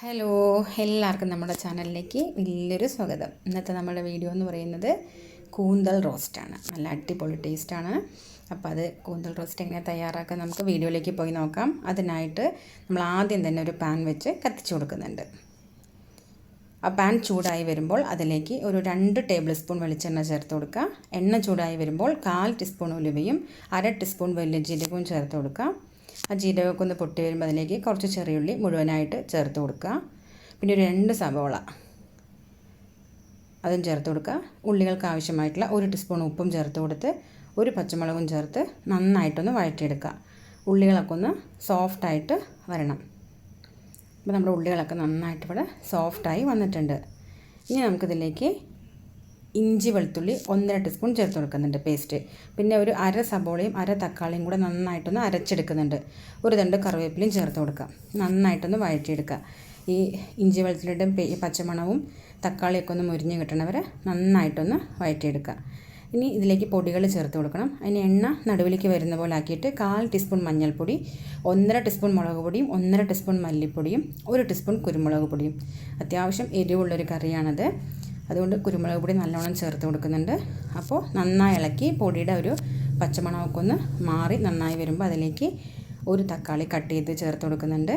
Hello എല്ലാവർക്കും നമ്മുടെ ചാനലിലേക്ക് വലിയൊരു സ്വാഗതം. ഇന്നത്തെ നമ്മുടെ വീഡിയോ എന്ന് പറയുന്നത് കൂന്തൽ റോസ്റ്റാണ്. നല്ല അടിപൊളി ടേസ്റ്റാണ്. അപ്പോൾ അത് കൂന്തൽ റോസ്റ്റ് എങ്ങനെ തയ്യാറാക്കാൻ നമുക്ക് വീഡിയോയിലേക്ക് പോയി നോക്കാം. അതിനായിട്ട് നമ്മൾ ആദ്യം തന്നെ ഒരു പാൻ വെച്ച് കത്തിച്ചു കൊടുക്കുന്നുണ്ട്. ആ പാൻ ചൂടായി വരുമ്പോൾ അതിലേക്ക് ഒരു രണ്ട് ടേബിൾ സ്പൂൺ വെളിച്ചെണ്ണ ചേർത്ത് കൊടുക്കുക. എണ്ണ ചൂടായി വരുമ്പോൾ കാൽ ടീസ്പൂൺ ഉലുവയും അര ടീസ്പൂൺ വലിയ ജീരകവും ചേർത്ത് കൊടുക്കുക. ആ ജീരകമൊക്കെ ഒന്ന് പൊട്ടി വരുമ്പോൾ അതിലേക്ക് കുറച്ച് ചെറിയുള്ളി മുഴുവനായിട്ട് ചേർത്ത് കൊടുക്കുക. പിന്നെ ഒരു രണ്ട് സവോള. അതും ചേർത്ത് കൊടുക്കുക. ഉള്ളികൾക്ക് ആവശ്യമായിട്ടുള്ള ഒരു ടീസ്പൂൺ ഉപ്പും ചേർത്ത് കൊടുത്ത് ഒരു പച്ചമുളകും ചേർത്ത് നന്നായിട്ടൊന്ന് വഴറ്റിയെടുക്കുക. ഉള്ളികളൊക്കെ ഒന്ന് സോഫ്റ്റായിട്ട് വരണം. അപ്പോൾ നമ്മുടെ ഉള്ളികളൊക്കെ നന്നായിട്ട് ഇവിടെ സോഫ്റ്റായി വന്നിട്ടുണ്ട്. ഇനി നമുക്കിതിലേക്ക് ഇഞ്ചി വെളുത്തുള്ളി ഒന്നര ടീസ്പൂൺ ചേർത്ത് കൊടുക്കുന്നുണ്ട് പേസ്റ്റ് പിന്നെ ഒരു അര സബോളയും അര തക്കാളിയും കൂടെ നന്നായിട്ടൊന്ന് അരച്ചെടുക്കുന്നുണ്ട്. ഒരു രണ്ട് കറിവേപ്പിലയും ചേർത്ത് കൊടുക്കുക. നന്നായിട്ടൊന്ന് വഴറ്റിയെടുക്കുക. ഈ ഇഞ്ചി വെളുത്തുള്ളിയുടെ പച്ചമണവും തക്കാളിയൊക്കെ ഒന്ന് മുരിഞ്ഞ് കിട്ടണവരെ നന്നായിട്ടൊന്ന് വഴറ്റിയെടുക്കുക. ഇനി ഇതിലേക്ക് പൊടികൾ ചേർത്ത് കൊടുക്കണം. അതിന് എണ്ണ നടുവിലേക്ക് വരുന്ന പോലെ ആക്കിയിട്ട് കാൽ ടീസ്പൂൺ മഞ്ഞൾപ്പൊടി ഒന്നര ടീസ്പൂൺ മുളക് പൊടിയും ഒന്നര ടീസ്പൂൺ മല്ലിപ്പൊടിയും ഒരു ടീസ്പൂൺ കുരുമുളക് പൊടിയും. അത്യാവശ്യം എരിവുള്ളൊരു കറിയാണത്. അതുകൊണ്ട് കുരുമുളക് പൊടി നല്ലോണം ചേർത്ത് കൊടുക്കുന്നുണ്ട്. അപ്പോൾ നന്നായി ഇളക്കി പൊടിയുടെ ഒരു പച്ചമണമൊക്കെ ഒന്ന് മാറി നന്നായി വരുമ്പോൾ അതിലേക്ക് ഒരു തക്കാളി കട്ട് ചെയ്ത് ചേർത്ത് കൊടുക്കുന്നുണ്ട്.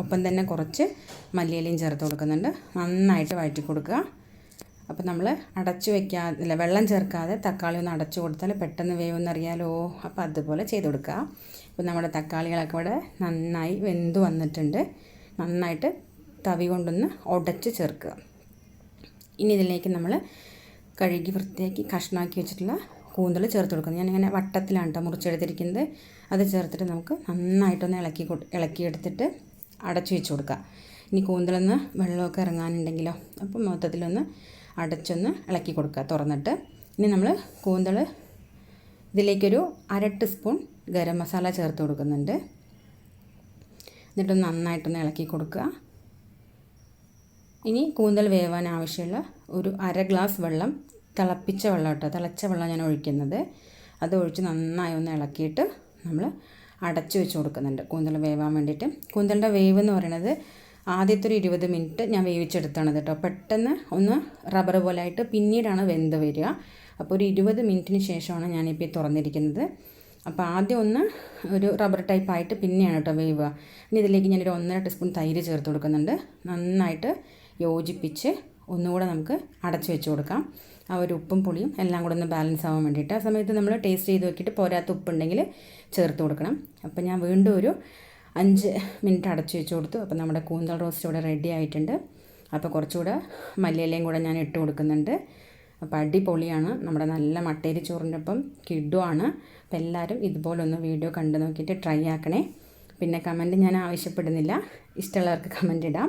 ഒപ്പം തന്നെ കുറച്ച് മല്ലിയിലയും ചേർത്ത് കൊടുക്കുന്നുണ്ട്. നന്നായിട്ട് വഴറ്റി കൊടുക്കുക. അപ്പോൾ നമ്മൾ അടച്ചു വയ്ക്കാതെ അല്ല വെള്ളം ചേർക്കാതെ തക്കാളി ഒന്ന് അടച്ചു കൊടുത്താൽ പെട്ടെന്ന് വേവെന്നറിയാലോ? അപ്പോൾ അതുപോലെ ചെയ്ത് കൊടുക്കുക. അപ്പോൾ നമ്മുടെ തക്കാളികളൊക്കെ ഇവിടെ നന്നായി വെന്ത് വന്നിട്ടുണ്ട്. നന്നായിട്ട് തവി കൊണ്ടൊന്ന് ഉടച്ച് ചേർക്കുക. ഇനി ഇതിലേക്ക് നമ്മൾ കഴുകി വൃത്തിയാക്കി കഷ്ണമാക്കി വെച്ചിട്ടുള്ള കൂന്തൽ ചേർത്ത് കൊടുക്കുന്നത് ഞാനിങ്ങനെ വട്ടത്തിലാണ് കേട്ടോ മുറിച്ചെടുത്തിരിക്കുന്നത്. അത് ചേർത്തിട്ട് നമുക്ക് നന്നായിട്ടൊന്ന് ഇളക്കി ഇളക്കിയെടുത്തിട്ട് അടച്ചു വെച്ച് കൊടുക്കുക ഇനി കൂന്തലൊന്ന് വെള്ളമൊക്കെ ഇറങ്ങാനുണ്ടെങ്കിലോ അപ്പം മൊത്തത്തിലൊന്ന് അടച്ചൊന്ന് ഇളക്കി കൊടുക്കുക തുറന്നിട്ട്. ഇനി നമ്മൾ കൂന്തൽ ഇതിലേക്കൊരു അര ടീസ്പൂൺ ഗരം മസാല ചേർത്ത് കൊടുക്കുന്നുണ്ട്. എന്നിട്ട് നന്നായിട്ടൊന്ന് ഇളക്കി കൊടുക്കുക ഇനി കൂന്തൽ വേവാൻ ആവശ്യമുള്ള ഒരു അര ഗ്ലാസ് വെള്ളം തിളപ്പിച്ച വെള്ളം കേട്ടോ തിളച്ച വെള്ളം ഞാൻ ഒഴിക്കുന്നത്. അത് ഒഴിച്ച് നന്നായി ഒന്ന് ഇളക്കിയിട്ട് നമ്മൾ അടച്ചു വെച്ച് കൊടുക്കുന്നുണ്ട് കൂന്തൽ വേവാൻ വേണ്ടിയിട്ട്. കൂന്തലിന്റെ വേവ് എന്ന് പറയുന്നത് ആദ്യത്തെ ഒരു ഇരുപത് മിനിറ്റ് ഞാൻ വേവിച്ചെടുത്താണ് കേട്ടോ. പെട്ടെന്ന് ഒന്ന് റബ്ബർ പോലെ ആയിട്ട് പിന്നീടാണ് വെന്ത് വരിക. അപ്പോൾ ഒരു ഇരുപത് മിനിറ്റിന് ശേഷമാണ് ഞാനിപ്പോൾ തുറന്നിരിക്കുന്നത്. അപ്പോൾ ആദ്യം ഒന്ന് ഒരു റബ്ബർ ടൈപ്പ് ആയിട്ട് പിന്നെയാണ് കേട്ടോ വേവുക. ഇനി ഇതിലേക്ക് ഞാനൊരു ഒന്നര ടീസ്പൂൺ തൈര് ചേർത്ത് കൊടുക്കുന്നുണ്ട്. നന്നായിട്ട് യോജിപ്പിച്ച് ഒന്നുകൂടെ നമുക്ക് അടച്ചു വെച്ച് കൊടുക്കാം. ആ ഒരു ഉപ്പും പുളിയും എല്ലാം കൂടെ ഒന്ന് ബാലൻസ് ആവാൻ വേണ്ടിയിട്ട്. ആ സമയത്ത് നമ്മൾ ടേസ്റ്റ് ചെയ്ത് നോക്കിയിട്ട് പോരാത്ത ഉപ്പുണ്ടെങ്കിൽ ചേർത്ത് കൊടുക്കണം. അപ്പോൾ ഞാൻ വീണ്ടും ഒരു അഞ്ച് മിനിറ്റ് അടച്ചു വെച്ച് കൊടുത്തു. അപ്പോൾ നമ്മുടെ കൂന്തൽ റോസ്റ്റ് ഇവിടെ റെഡി ആയിട്ടുണ്ട്. അപ്പോൾ കുറച്ചുകൂടെ മല്ലിയിലയും കൂടെ ഞാൻ ഇട്ട് കൊടുക്കുന്നുണ്ട്. അപ്പോൾ അടിപൊളിയാണ്. നമ്മുടെ നല്ല മട്ടേരി ചോറിന്റെ ഒപ്പം കിഡുമാണ് അപ്പോൾ എല്ലാവരും ഇതുപോലൊന്ന് വീഡിയോ കണ്ടു നോക്കിയിട്ട് ട്രൈ ആക്കണേ. പിന്നെ കമന്റ് ഞാൻ ആവശ്യപ്പെടുന്നില്ല. ഇഷ്ടമുള്ളവർക്ക് കമന്റ് ഇടാം.